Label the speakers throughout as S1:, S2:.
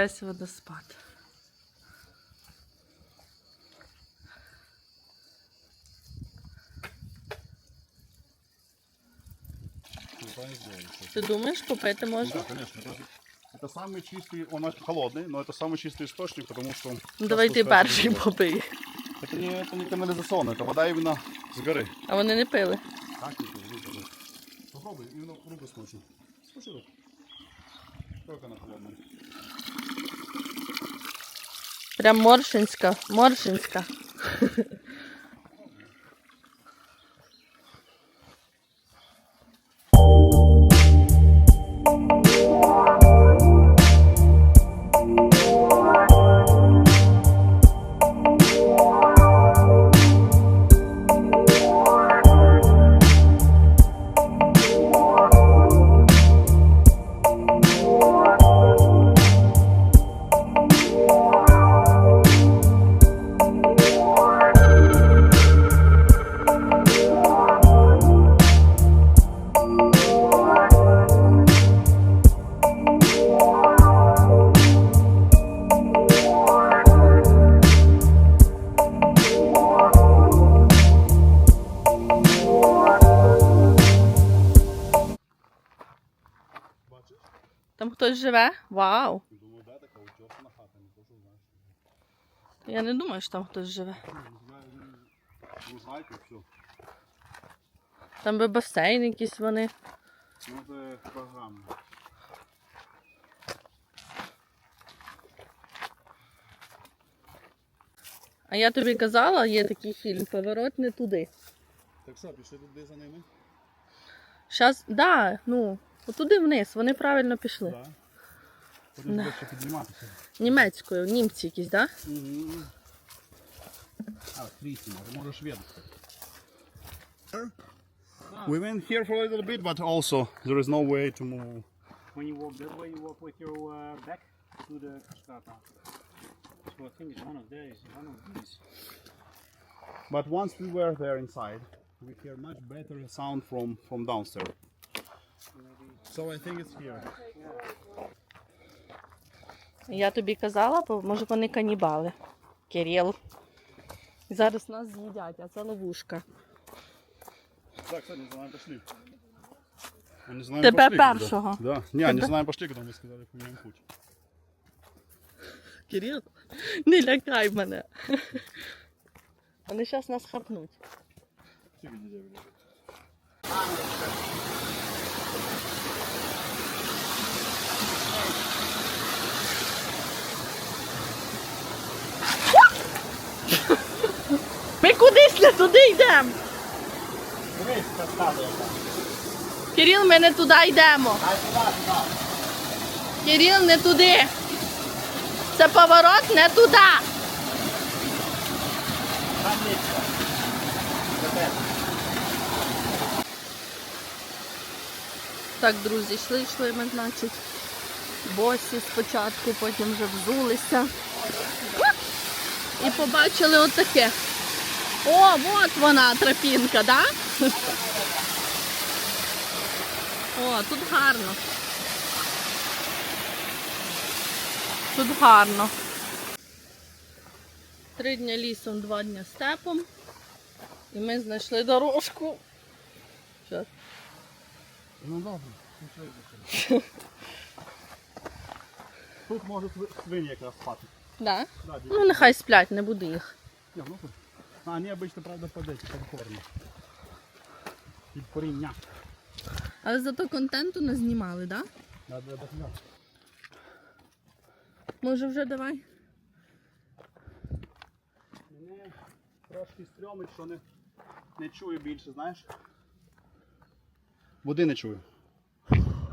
S1: весь водоспад. Ти думаєш, попити можна?
S2: Да, конечно. Это, это самый чистый, он холодный, но это самый чистый источник, потому что...
S1: Ну, давай ти
S2: часто
S1: перший
S2: спрашивают,
S1: попий.
S2: Это не, это не канализационная, это вода именно с горы.
S1: А вони не пили.
S2: Так, не пей, не пей. Попробуй, именно руку смочи. Слушай, вот. Только она холодная.
S1: Прям моршинська, моршинська. Там хтось живе? Вау!
S2: Думаю, да, така утесана хата, не то, знаєш.
S1: Я не думаю, що там хтось живе.
S2: Все.
S1: Там би басейн якісь вони.
S2: Ну, це програма.
S1: А я тобі казала, є такий фільм Поворот не туди.
S2: Так що, пішли туди за ними?
S1: Щас, да, ну, отуди вниз, вони правильно пішли.
S2: Так. Потім
S1: Да.
S2: буде ще підніматися.
S1: Німецькою, німці якісь, да?
S2: Угу. А, трісі, може, може шведи. We went here for a little bit, but also there is no way to move.
S3: When you walk that way, you walk with your uh, back to the Cascata. So I think it's one of these. One of these.
S2: But once we were there inside, we hear much better sound from, from downstairs. So I think it's here.
S1: Я тобі казала, бо, може вони канібали. Кирил. Зараз нас з'їдять, а це ловушка.
S2: Так, кстати, не знаем, пошли. Мы не знаем,
S1: Тебе
S2: пошли,
S1: першого.
S2: Да. Не, не
S1: Тебе-
S2: пошли, когда мы сказали, поменяем путь.
S1: Кирил, не лякай мене. Вони зараз нас хапнуть.
S2: Не
S1: туди йдемо. Кирил, ми не туди йдемо. Кирил, не туди. Це поворот не туди. Так, друзі, йшли, йшли ми, значить, босі спочатку, потім вже взулися. І побачили отаке. О, от вона тропінка, да? О, тут гарно. Тут гарно. Три дня лісом, два дня степом. І ми знайшли дорожку. Що?
S2: Ну добре. Тут можуть свині якраз спати.
S1: Да?
S2: Да.
S1: Ну, нехай сплять, не буде їх.
S2: Не, ну. А, они обычно, правда, под эти, под корни. Під коріння.
S1: Але зато контенту не знімали, да?
S2: Да, да, да, да.
S1: Може вже давай?
S2: Мене трошки стрьомить, що не, не чую більше, знаєш? Води не чую.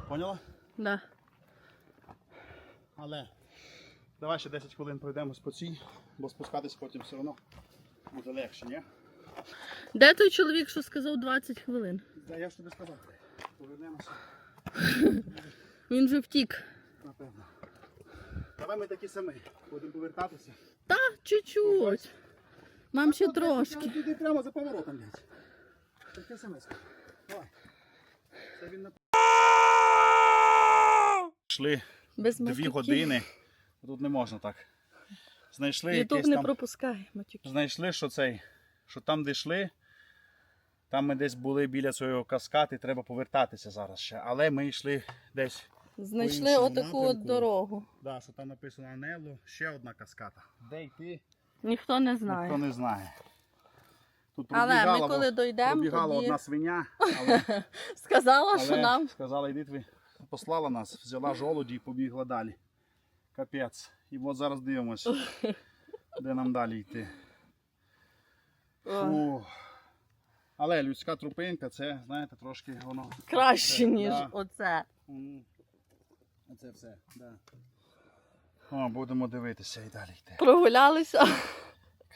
S2: Поняла?
S1: Да.
S2: Але давай ще 10 хвилин пройдемось по цій, бо спускатись потім все одно буде легше, ні?
S1: Де той чоловік, що сказав 20 хвилин?
S2: Да, я ж тобі сказав. Повернемося,
S1: Він вже втік.
S2: напевно. Давай ми такі самі. Будемо повертатися.
S1: Та, чуть-чуть. Мам ще трошки.
S2: Туди прямо за поворотом, блядь. Таке саме. Давай. Це він на... Йшли
S1: Без
S2: дві години Тут не можна так. Знайшли
S1: Ютуб
S2: якийсь
S1: не
S2: там.
S1: пропускає, матюки.
S2: Знайшли, що цей, що там, де йшли, там ми десь були біля цього каскади, треба повертатися зараз ще. Але ми йшли десь.
S1: Знайшли отаку от дорогу.
S2: Да, що там написано Анело, ще одна каскада. Де йти,
S1: Ніхто не знає.
S2: ніхто не знає. Тут
S1: Але ми коли дійдемо,
S2: пробігала
S1: тоді
S2: одна свиня, але,
S1: сказала, що нам
S2: сказала, йдіть ви, послала нас, взяла жолуді і побігла далі. Капець. І от зараз дивимося, де нам далі йти. Фу. Але людська трупинка, це, знаєте, трошки воно.
S1: краще,
S2: це,
S1: ніж
S2: да.
S1: оце.
S2: Оце все, да. О, будемо дивитися і далі йти.
S1: Прогулялися,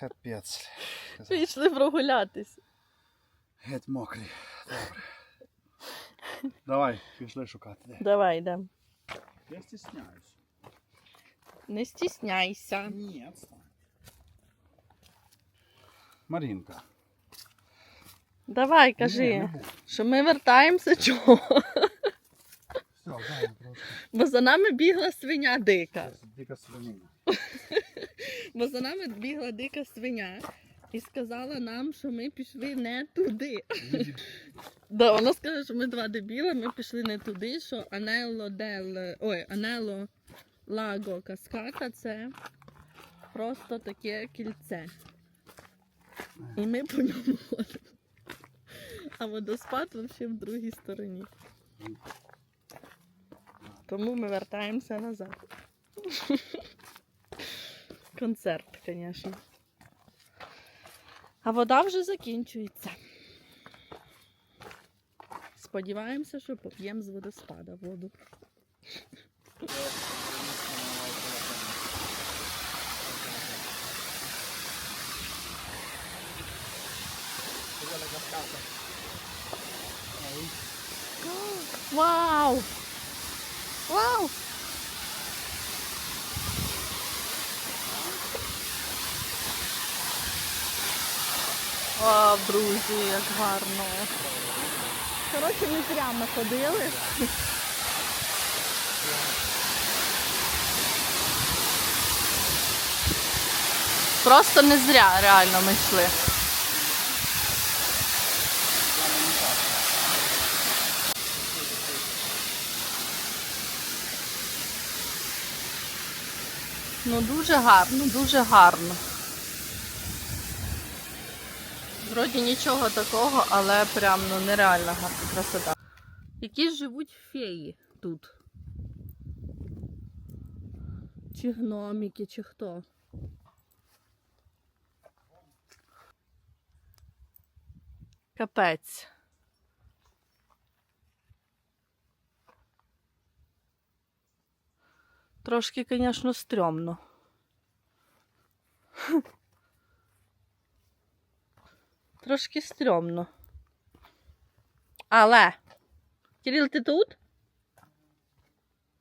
S2: Капець.
S1: пішли прогулятися.
S2: Геть мокрі. Добре. Давай, пішли шукати.
S1: Давай йдемо.
S2: Я стісняюсь.
S1: Не стісняйся.
S2: Ні, отстань. Марінка.
S1: Давай,
S2: Ні, не
S1: кажи, що ми вертаємося чого?
S2: Все.
S1: Бо за нами бігла свиня дика.
S2: Дика свинина.
S1: Бо за нами бігла дика свиня і сказала нам, що ми пішли не туди. Да, вона сказала, що ми два дебіла, ми пішли не туди, що Анело del... Ой, Анело Лаго Каската це просто таке кільце. І ми по ньому ходимо. А водоспад взагалі в другій стороні. Тому ми вертаємося назад. Концерт, звісно. А вода вже закінчується. Сподіваємося, що поп'ємо з водоспада воду. Вау! Вау! О, друзі, як гарно. Коротше, ми прямо ходили. Просто не зря реально ми йшли. Ну дуже гарно, дуже гарно. Вроді нічого такого, але прям ну нереально гарна красота. Які живуть феї тут? Чи гноміки, чи хто? Капець. Трошки, звісно, стрьомно. Трошки стрьомно. Але. Кирил, ти тут?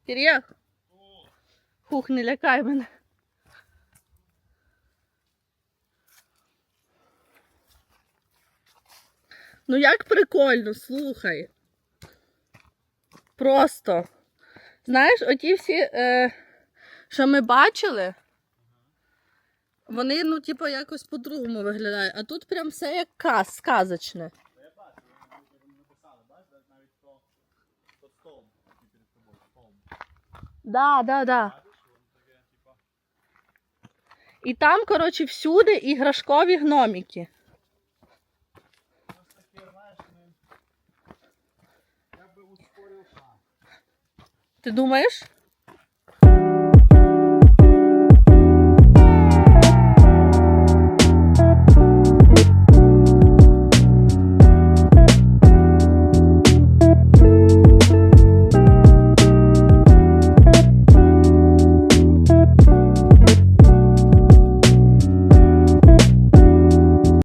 S1: Кирил? Хух, не лякай мене. Ну як прикольно, слухай. Просто. Знаєш, оті всі, е, що ми бачили, вони, ну, типу, якось по-другому виглядають. А тут прям все як каз, сказочне. Да, да, да. І там, коротше, всюди іграшкові гноміки. Ти думаєш?